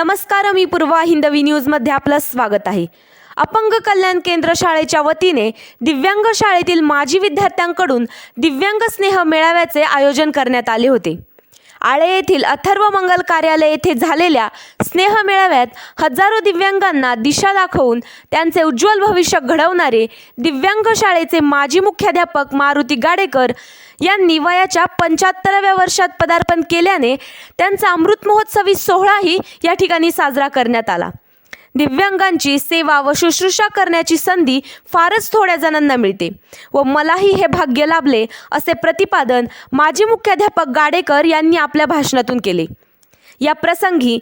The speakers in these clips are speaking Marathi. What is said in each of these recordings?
नमस्कार मी पूर्वा हिंदवी न्यूजमध्ये आपलं स्वागत आहे. अपंग कल्याण केंद्र शाळेच्या वतीने दिव्यांग शाळेतील माजी विद्यार्थ्यांकडून दिव्यांग स्नेह मेळाव्याचे आयोजन करण्यात आले होते. आळे येथील अथर्व मंगल कार्यालय येथे झालेल्या स्नेह मेळाव्यात हजारो दिव्यांगांना दिशा दाखवून त्यांचे उज्ज्वल भविष्य घडवणारे दिव्यांग शाळेचे माजी मुख्याध्यापक मारुती गाडेकर यांनी वयाच्या पंच्याहत्तराव्या वर्षात पदार्पण केल्याने त्यांचा अमृत महोत्सवी सोहळाही या ठिकाणी साजरा करण्यात आला. दिव्यांगांची सेवा व शुश्रूषा करण्याची संधी फारच थोड्या जणांना मिळते. व मलाही हे भाग्य लाभले असे प्रतिपादन माजी मुख्याध्यापक गाडेकर यांनी आपल्या भाषणातून केले. या प्रसंगी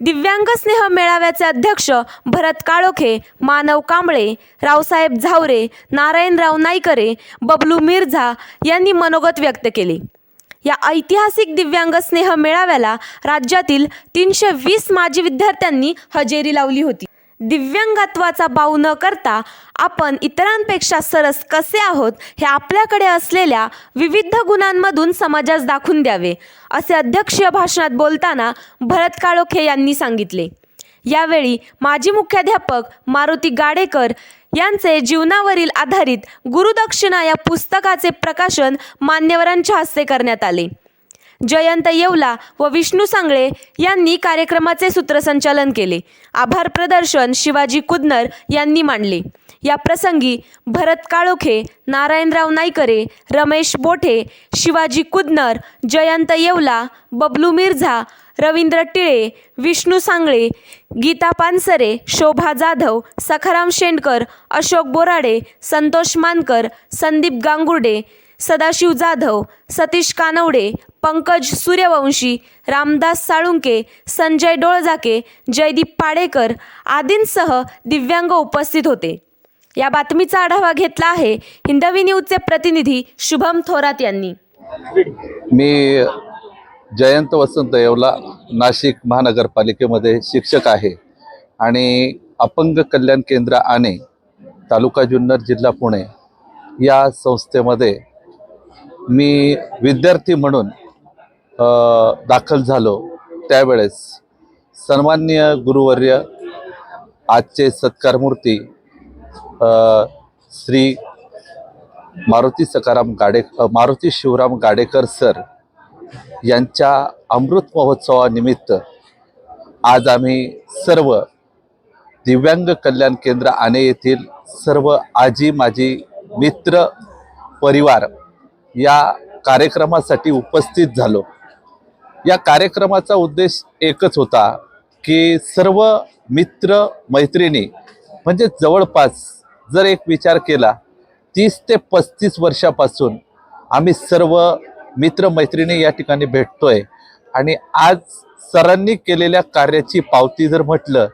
दिव्यांग स्नेह मेळाव्याचे अध्यक्ष भरत काळोखे मानव कांबळे रावसाहेब झावरे नारायणराव नाईकरे बबलू मिर्झा यांनी मनोगत व्यक्त केले. या ऐतिहासिक दिव्यांग स्नेह मेळाव्याला राज्यातील तीनशे वीस माजी विद्यार्थ्यांनी हजेरी लावली होती. दिव्यांगत्वाचा बाऊ न करता आपण इतरांपेक्षा सरस कसे आहोत हे आपल्याकडे असलेल्या विविध गुणांमधून समाजास दाखवून द्यावे असे अध्यक्षीय भाषणात बोलताना भरत काळोखे यांनी सांगितले. यावेळी माजी मुख्याध्यापक मारुती गाडेकर यांचे जीवनावरील आधारित गुरुदक्षिणा या पुस्तकाचे प्रकाशन मान्यवरांच्या हस्ते करण्यात आले. जयंत येवला व विष्णू सांगळे यांनी कार्यक्रमाचे सूत्रसंचालन केले. आभार प्रदर्शन शिवाजी कुदनर यांनी मांडले. या प्रसंगी भरत काळोखे नारायणराव नाईकरे रमेश बोठे शिवाजी कुदनर जयंत येवला बबलू मिर्झा रवींद्र टिळे विष्णू सांगळे गीता पानसरे शोभा जाधव सखाराम शेंडकर अशोक बोराडे संतोष मानकर संदीप गांगुर्डे सदाशिव जाधव सतीश कानवडे पंकज सूर्यवंशी रामदास साळुंके संजय डोळजाके जयदीप पाडेकर आदींसह दिव्यांग उपस्थित होते. या बातमीचा आढावा घेतला आहे हिंदवी न्यूजचे प्रतिनिधी शुभम थोरात यांनी. मी जयंत वसंत येवला नाशिक महानगरपालिकेमध्ये शिक्षक आहे आणि अपंग कल्याण केंद्र आणे तालुका जुन्नर जिल्हा पुणे या संस्थेमध्ये मी विद्यार्थी म्हणून दाखल झालो. त्यावेळेस सन्मान्य गुरुवर्य आजचे सत्कारमूर्ती श्री मारुती सकाराम गाडे मारुती शिवराम गाडेकर सर यांच्या अमृत महोत्सवानिमित्त आज आम्ही सर्व दिव्यांग कल्याण केंद्र आणे येथील सर्व आजी माजी मित्र परिवार या कार्यक्रमासाठी उपस्थित झालो. या कार्यक्रमाचा उद्देश एकच होता की सर्व मित्र मैत्रिणी म्हणजे जवळपास जर एक विचार केला तीस ते पस्तीस वर्षापासून आम्ही सर्व मित्रमैत्रिणी या ठिकाणी भेटतोय. आणि आज सरांनी केलेल्या कार्याची पावती जर म्हटलं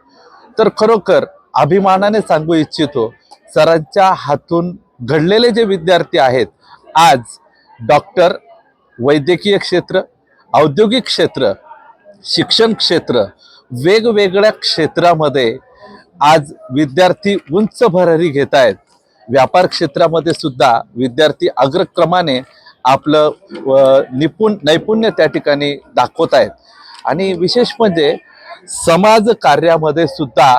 तर खरोखर अभिमानाने सांगू इच्छितो सरांच्या हातून घडलेले जे विद्यार्थी आहेत आज डॉक्टर वैद्यकीय क्षेत्र औद्योगिक क्षेत्र शिक्षण क्षेत्र वेगवेगळ्या क्षेत्रामध्ये आज विद्यार्थी उंच भरारी घेत आहेत. व्यापार क्षेत्रामध्ये सुद्धा विद्यार्थी अग्रक्रमाने आपलं निपुण नैपुण्य त्या ठिकाणी दाखवत आहेत. आणि विशेष म्हणजे समाज कार्यामध्ये सुद्धा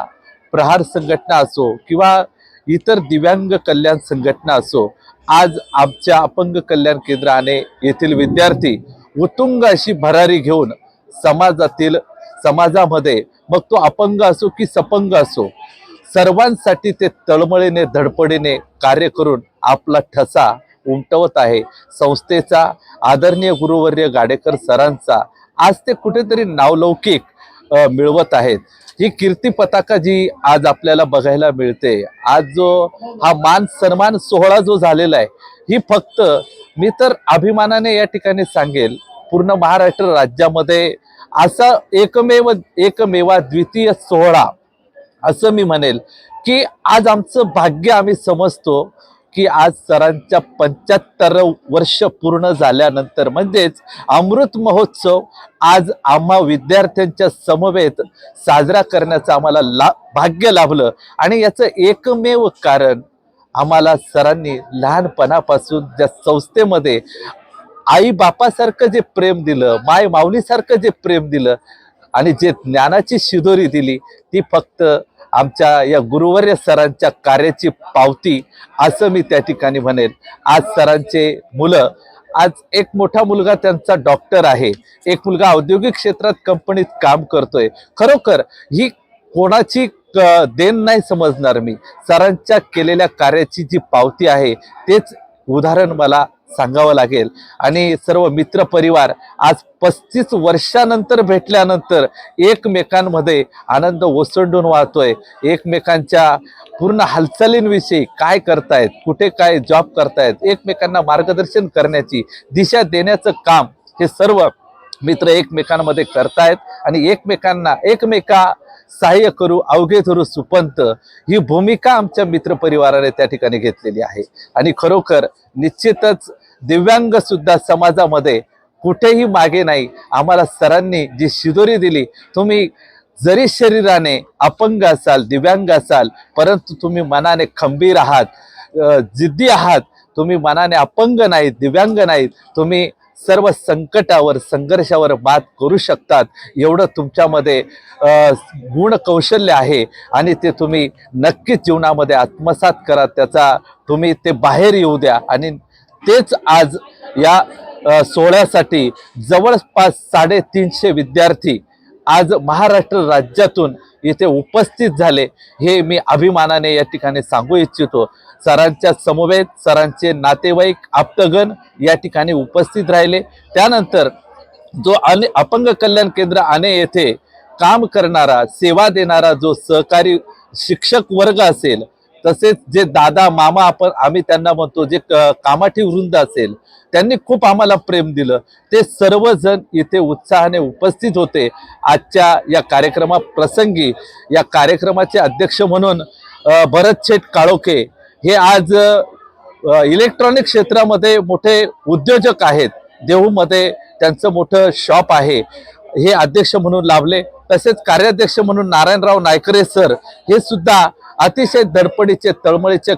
प्रहार संघटना असो किंवा इतर दिव्यांग कल्याण संघटना असो आज आमच्या अपंग कल्याण केंद्राने येथील विद्यार्थी उत्तुंग अशी भरारी घेऊन समाजातील समाजामध्ये मग तो अपंग असो की सपंग असो सर्वांसाठी ते तळमळीने धडपडीने कार्य करून आपला ठसा उमटवत आहे. संस्थेचा आदरणीय गुरुवर्य गाडेकर सरांचा आज ते कुठेतरी नावलौकिक मिळवत आहेत. ही कीर्ती पताका जी आज आपल्याला बघायला मिळते आज जो हा मान सन्मान सोहळा जो झालेला आहे ही फक्त मी तर अभिमानाने या ठिकाणी सांगेल पूर्ण महाराष्ट्र राज्यामध्ये असा एकमेव एकमेवा द्वितीय सोहळा असं मी म्हणेल की आज आमचं भाग्य आम्ही समजतो की आज सरांच्या पंच्याहत्तर वर्ष पूर्ण झाल्यानंतर म्हणजेच अमृत महोत्सव आज आम्हा विद्यार्थ्यांच्या समवेत साजरा करण्याचं आम्हाला ला भाग्य लाभलं. आणि याचं एकमेव कारण आम्हाला सरांनी लहानपणापासून ज्या संस्थेमध्ये आई बापासारखं जे प्रेम दिलं माय माऊलीसारखं जे प्रेम दिलं आणि जे ज्ञानाची शिदोरी दिली ती फक्त आमच्या या गुरुवर्य सरांच्या कार्याची पावती असं मी त्या ठिकाणी म्हणेल आज सरांचे मुलं आज एक मोठा मुलगा त्यांचा डॉक्टर आहे. एक मुलगा औद्योगिक क्षेत्रात कंपनीत काम करतोय. खरोखर ही कोणाची क- देण नाही समजणार मी. सरांच्या केलेल्या कार्याची जी पावती आहे तेच उदाहरण मला सांगावं लागेल. आणि सर्व मित्र परिवार आज पस्तीस वर्षानंतर भेटल्यानंतर एकमेकांमध्ये आनंद ओसंडून वाहतोय. एकमेकांच्या पूर्ण हालचालींविषयी काय करतायत कुठे काय जॉब करतायत एकमेकांना मार्गदर्शन करण्याची दिशा देण्याचं काम हे सर्व मित्र एकमेकांमध्ये करतायत. आणि एकमेकांना एकमेका सहाय्य करू अवघे धरू सुपंत ही भूमिका आमच्या मित्रपरिवाराने त्या ठिकाणी घेतलेली आहे. आणि खरोखर निश्चितच दिव्यांग सुद्धा समाजामध्ये कुठेही मागे नाही. आम्हाला सरांनी जी शिदोरी दिली तुम्ही जरी शरीराने अपंग असाल दिव्यांग असाल परंतु तुम्ही मनाने खंबीर आहात जिद्दी आहात तुम्ही मनाने अपंग नाहीत दिव्यांग नाहीत तुम्ही सर्व संकटावर संघर्षावर मात करू शकतात. एवढं तुमच्यामध्ये गुण कौशल्य आहे आणि ते तुम्ही नक्कीच जीवनामध्ये आत्मसात करा. त्याचा तुम्ही ते बाहेर येऊ द्या आणि तेच आज या सोहळ्यासाठी जवळपास साडेतीनशे विद्यार्थी आज महाराष्ट्र राज्यातून इथे उपस्थित झाले. हे मी अभिमानाने या ठिकाणी सांगू इच्छितो. सरांच्या समवेत सरांचे नातेवाईक आप्तगण या ठिकाणी उपस्थित राहिले. त्यानंतर जो अने अपंग कल्याण केंद्र आणे येथे काम करणारा सेवा देणारा जो सहकारी शिक्षक वर्ग असेल तसेच जे दादा मामा आपण आम्ही त्यांना म्हणतो जे क- कामाठी वृंद असेल त्यांनी खूप आम्हाला प्रेम दिलं. ते सर्वजण इथे उत्साहाने उपस्थित होते. आजच्या या कार्यक्रमा प्रसंगी या कार्यक्रमाचे अध्यक्ष म्हणून भरत शेठ काळोखे हे आज इलेक्ट्रॉनिक क्षेत्रामध्ये मोठे उद्योजक आहेत. देहूमध्ये त्यांचं मोठं शॉप आहे. हे अध्यक्ष म्हणून लाभले. तसेच कार्याध्यक्ष म्हणून नारायणराव नायकरे सर हे सुद्धा अतिशय दडपणीचे तळमळीचे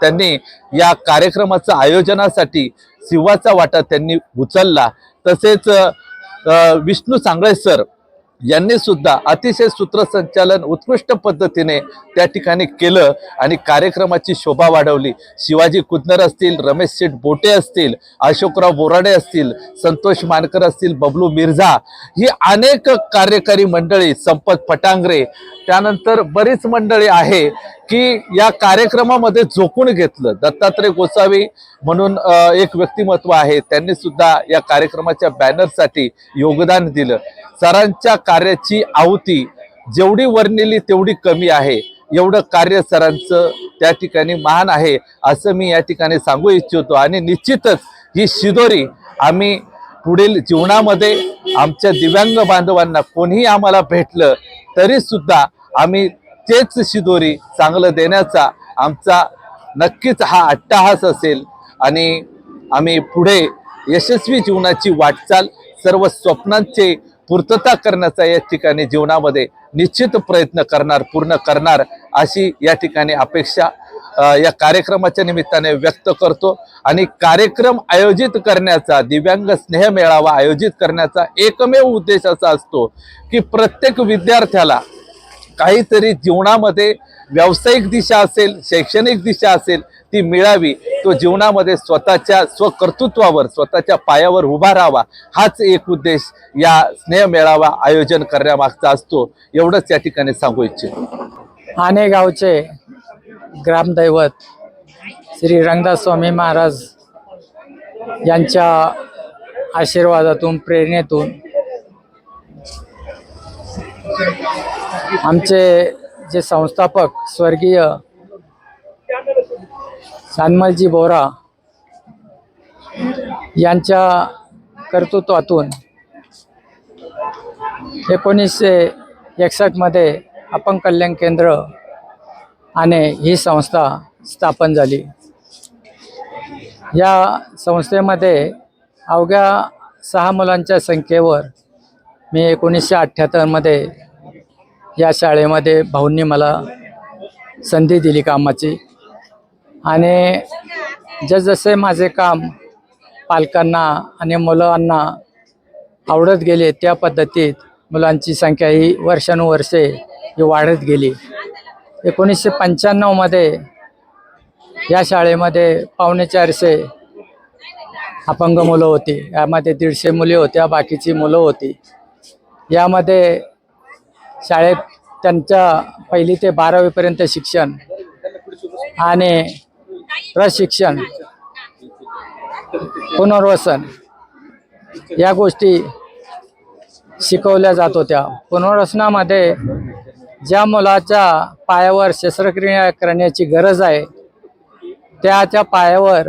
त्यांनी या कार्यक्रमाचं आयोजनासाठी शिवाचा वाटा त्यांनी उचलला. तसेच विष्णू सांगळे सर यांनी सुद्धा अतिशय सूत्रसंचालन उत्कृष्ट पद्धतीने त्या ठिकाणी केलं आणि कार्यक्रमाची शोभा वाढवली. शिवाजी कुदनर असतील रमेश शेठ बोटे असतील अशोकराव बोराडे असतील संतोष मानकर असतील बबलू मिर्झा ही अनेक कार्यकारी मंडळी संपत फटांगरे त्यानंतर बरीच मंडळी आहे. की या कार्यक्रमामध्ये झोकून घेतलं. दत्तात्रय गोसावी म्हणून एक व्यक्तिमत्व आहे. त्यांनी सुद्धा या कार्यक्रमाच्या बॅनरसाठी योगदान दिलं. सरांच्या कार्याची आहुती जेवढी वर्णिली तेवढी कमी आहे. एवढं कार्य सरांचं त्या ठिकाणी महान आहे असं मी या ठिकाणी सांगू इच्छितो. आणि निश्चितच ही शिदोरी आम्ही पुढील जीवनामध्ये आमच्या दिव्यांग बांधवांना कोणीही आम्हाला भेटलं तरीसुद्धा आम्ही तेच शिदोरी चांगलं देण्याचा आमचा नक्कीच हा अट्टाहास असेल. आणि आम्ही पुढे यशस्वी जीवनाची वाटचाल सर्व स्वप्नांचे पूर्तता करण्याचा या ठिकाणी जीवनामध्ये निश्चित प्रयत्न करणार पूर्ण करणार अशी या ठिकाणी अपेक्षा या कार्यक्रमाच्या निमित्ताने व्यक्त करतो. आणि कार्यक्रम आयोजित करण्याचा दिव्यांग स्नेह मेळावा आयोजित करण्याचा एकमेव उद्देश असा असतो की प्रत्येक विद्यार्थ्याला काहीतरी जीवनामध्ये व्यावसायिक दिशा असेल शैक्षणिक दिशा असेल ती मिळावी. तो जीवनामध्ये स्वतःच्या स्वकर्तृत्वावर स्वतःच्या पायावर उभा राहावा. हाच एक उद्देश या स्नेह मेळावा आयोजन करण्यामागचा असतो. एवढंच या ठिकाणी सांगू इच्छितो. आणि गावचे ग्रामदैवत श्री रंगदास स्वामी महाराज यांच्या आशीर्वादातून प्रेरणेतून आमचे जे संस्थापक स्वर्गीय सानमलजी बोरा यांच्या कर्तृत्वातून एकोणीसशे एकसष्टमध्ये अपंग कल्याण केंद्र आणि ही संस्था स्थापन झाली. या संस्थेमध्ये अवघ्या सहा मुलांच्या संख्येवर मी एकोणीसशे अठ्ठ्याहत्तरमध्ये या शाळेमध्ये भाऊंनी मला संधी दिली कामाची. आणि जसजसे माझे काम पालकांना आणि मुलांना आवडत गेले त्या पद्धतीत मुलांची संख्या ही वर्षानुवर्षे ही वाढत गेली. एकोणीसशे पंच्याण्णवमध्ये या शाळेमध्ये पावणे चारशे अपंग मुलं होती. यामध्ये दीडशे मुली होत्या बाकीची मुलं होती. यामध्ये शाळेत त्यांच्या पहिली ते बारावीपर्यंत शिक्षण आणि प्रशिक्षण पुनर्वसन या गोष्टी शिकवल्या जात होत्या. पुनर्वसनामध्ये ज्या मुलाच्या पायावर शस्त्रक्रिया करण्याची गरज आहे त्याच्या पायावर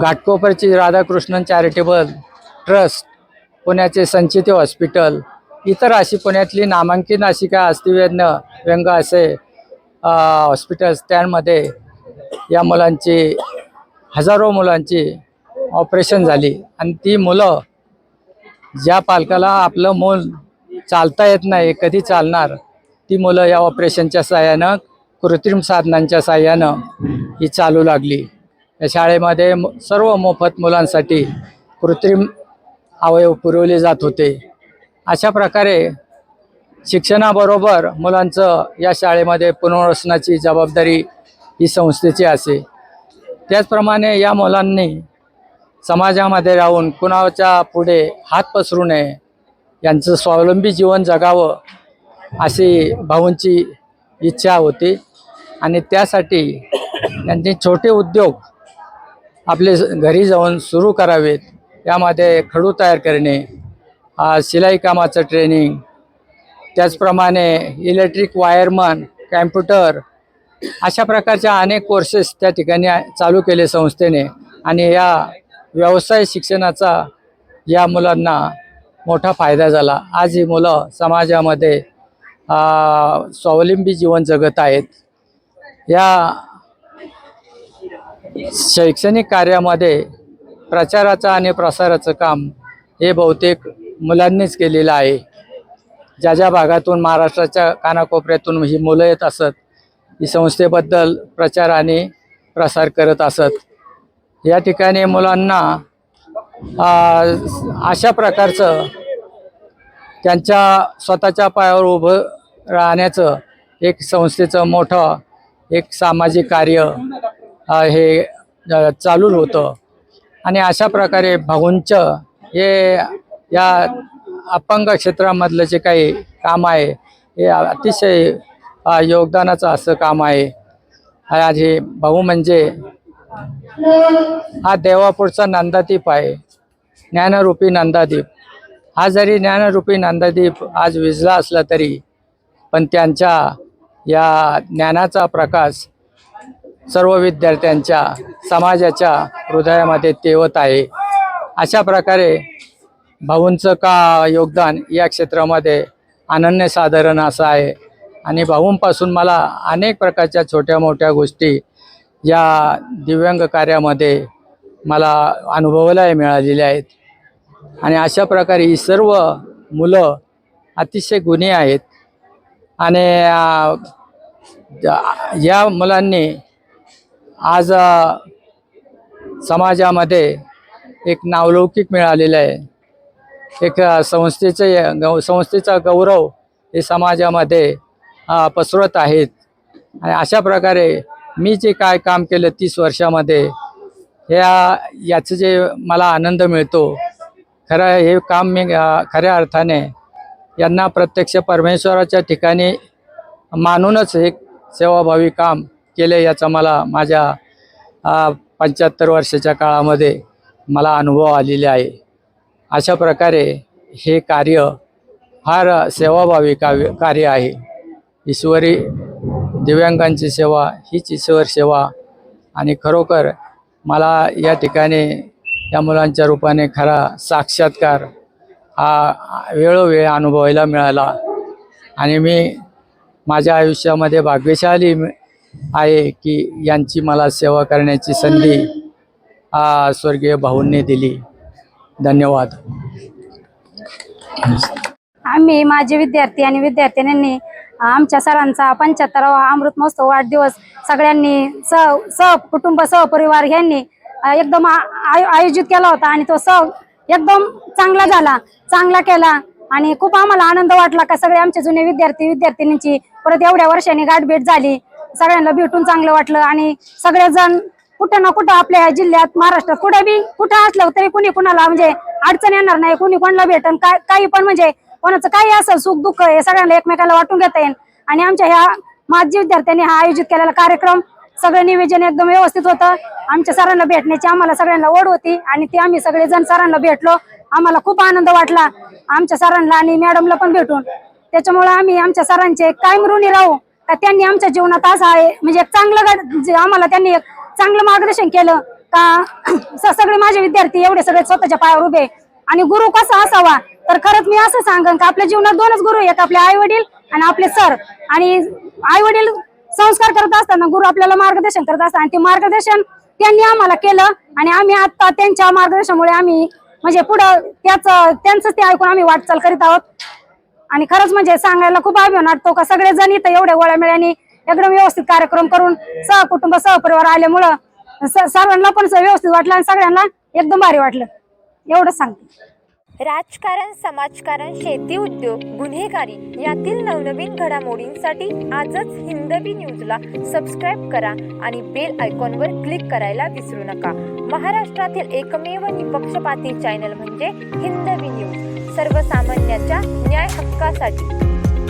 घाटकोपरची राधाकृष्णन चॅरिटेबल ट्रस्ट पुण्याचे संचिती हॉस्पिटल इतर अशी पुण्यातली नामांकित अशी काय अस्थिव्यज्ञ व्यंग असे हॉस्पिटल्स त्यामध्ये या मुलांची हजारो मुलांची ऑपरेशन झाली. आणि ती मुलं ज्या पालकाला आपलं मूल चालता येत नाही कधी चालणार ती मुलं या ऑपरेशनच्या साह्यानं कृत्रिम साधनांच्या साह्यानं ही चालू लागली. या शाळेमध्ये सर्व मोफत मुलांसाठी कृत्रिम अवयव पुरवले जात होते. अशा प्रकारे शिक्षणाबरोबर मुलांचं या शाळेमध्ये पुनर्वसनाची जबाबदारी ही संस्थेची असे. त्याचप्रमाणे या मुलांनी समाजामध्ये राहून कुणाच्या पुढे हात पसरू नये यांचं स्वावलंबी जीवन जगावं अशी भाऊंची इच्छा होती. आणि त्यासाठी त्यांनी छोटे उद्योग आपले घरी जाऊन सुरू करावेत. यामध्ये खडू तयार करणे शिलाई कामाचं ट्रेनिंग त्याचप्रमाणे इलेक्ट्रिक वायरमन कॅम्प्युटर अशा प्रकारच्या अनेक कोर्सेस त्या ठिकाणी चालू केले संस्थेने. आणि या व्यवसाय शिक्षणाचा या मुलांना मोठा फायदा झाला. आज ही मुलं समाजामध्ये स्वावलंबी जीवन जगत आहेत. या शैक्षणिक कार्यामध्ये प्रचाराचं आणि प्रसाराचं काम हे बहुतेक मुलांनीच केलेलं आहे. ज्या ज्या भागातून महाराष्ट्राच्या कानाकोपऱ्यातून ही मुलं येत असत ही संस्थेबद्दल प्रचार आणि प्रसार करत असत. या ठिकाणी मुलांना अशा प्रकारचं त्यांच्या स्वतःच्या पायावर उभं राहण्याचं एक संस्थेचं मोठं एक सामाजिक कार्य हे चालू होतं. आणि अशा प्रकारे भाऊंचं हे या अपंग क्षेत्रामधलं जे काही काम आहे हे अतिशय योगदानाचं असं काम आहे. आज हे भाऊ म्हणजे हा देवापूरचा नंदादीप आहे. ज्ञानरूपी नंदादीप. हा जरी ज्ञानरूपी नंदादीप आज विजला असला तरी पण त्यांच्या या ज्ञानाचा प्रकाश सर्व विद्यार्थ्यांच्या समाजाच्या हृदयामध्ये तेवत आहे. अशा प्रकारे भाऊंचं का योगदान या क्षेत्रामध्ये अनन्यसाधारण असं आहे? आणि भाऊंपासून मला अनेक प्रकारच्या छोट्या मोठ्या गोष्टी या दिव्यांग कार्यामध्ये मला अनुभवायला मिळालेल्या आहेत. आणि अशा प्रकारे ही सर्व मुलं अतिशय गुन्हे आहेत. आणि या मुलांनी आज समाजामध्ये एक नावलौकिक मिळालेलं आहे. एक संस्थेचे गौ संस्थेचा गौरव हे समाजामध्ये पसरत आहेत. आणि अशा प्रकारे मी जे काय काम केलं तीस वर्षामध्ये ह्या याचं जे मला आनंद मिळतो खरं हे काम मी खऱ्या अर्थाने यांना प्रत्यक्ष परमेश्वराच्या ठिकाणी मानूनच एक सेवाभावी काम केले याचा मला माझ्या पंच्याहत्तर वर्षाच्या काळामध्ये मला अनुभव आलेले आहे. अशा प्रकारे हे कार्य फार सेवाभावी काव्य कार्य आहे. ईश्वरी दिव्यांगांची सेवा हीच ईश्वर सेवा. आणि खरोखर मला या ठिकाणी या मुलांच्या रूपाने खरा साक्षात्कार हा वेळोवेळी अनुभवायला मिळाला. आणि मी माझ्या आयुष्यामध्ये भाग्यशाली आहे की यांची मला सेवा करण्याची संधी स्वर्गीय भाऊंनी दिली. धन्यवाद. आम्ही माझे विद्यार्थी आणि विद्यार्थिनींनी आमच्या सरांचा पंच्याहत्तरावा अमृत महोत्सव वाढदिवस सगळ्यांनी सह सह कुटुंब सहपरिवार यांनी एकदम आयोजित केला होता आणि तो सह एकदम चांगला झाला चांगला केला आणि खूप आम्हाला आनंद वाटला का सगळे आमचे जुने विद्यार्थी विद्यार्थिनींची परत एवढ्या वर्षांनी गाठभेट झाली. सगळ्यांना भेटून चांगलं वाटलं आणि सगळेजण कुठं ना कुठं आपल्या जिल्ह्यात महाराष्ट्रात कुठे बी कुठं असलं तरी कुणी कुणाला म्हणजे अडचण येणार नाही कुणी कोणाला भेटन काय काही पण म्हणजे कोणाचं काही असं सुख दुःख हे सगळ्यांना एकमेकाला वाटून घेता येईल. आणि आमच्या ह्या माजी विद्यार्थ्यांनी हा आयोजित केलेला कार्यक्रम सगळं निवेदन एकदम व्यवस्थित होतं. आमच्या सरांना भेटण्याची आम्हाला सगळ्यांना ओढ होती आणि ते आम्ही सगळेजण सरांना भेटलो. आम्हाला खूप आनंद वाटला. आमच्या सरांना आणि मॅडमला पण भेटून. त्याच्यामुळे आम्ही आमच्या सरांचे कायम ऋणी राहू. त्यांनी आमच्या जीवनात असं आहे म्हणजे एक चांगलं जे आम्हाला त्यांनी एक चांगलं मार्गदर्शन केलं का? सगळे माझे विद्यार्थी एवढे सगळे स्वतःच्या पायावर उभे. आणि गुरु कसा असावा? तर खरंच मी असं सांगन का आपल्या जीवनात दोनच गुरु आहेत. आपले आई वडील आणि आपले सर. आणि आई वडील संस्कार करत असताना गुरु आपल्याला मार्गदर्शन करत असतात. आणि ते मार्गदर्शन त्यांनी आम्हाला केलं. आणि आम्ही आता त्यांच्या मार्गदर्शनामुळे आम्ही म्हणजे पुढं त्याच त्यांचं ते ऐकून आम्ही वाटचाल करीत आहोत. आणि खरंच म्हणजे सांगायला खूप अभिमान वाटतो का सगळे जण इथं एवढ्या गोळ्या गोळ्यामेळ्याने एकदम व्यवस्थित कार्यक्रम करून सहकुटुंब सहपरिवार आल्यामुळं सर्वांना पण व्यवस्थित वाटलं आणि सगळ्यांना एकदम भारी वाटलं. एवढंच सांगते. राजकारण समाजकारण शेती उद्योग गुन्हेगारी यातील नवनवीन घडामोडींसाठी आजच हिंदवी न्यूजला सबस्क्राईब करा आणि बेल आयकॉनवर क्लिक करायला विसरू नका. महाराष्ट्रातील एकमेव निपक्षपाती चॅनल म्हणजे हिंदवी न्यूज सर्वसामान्यांच्या न्याय हक्कासाठी.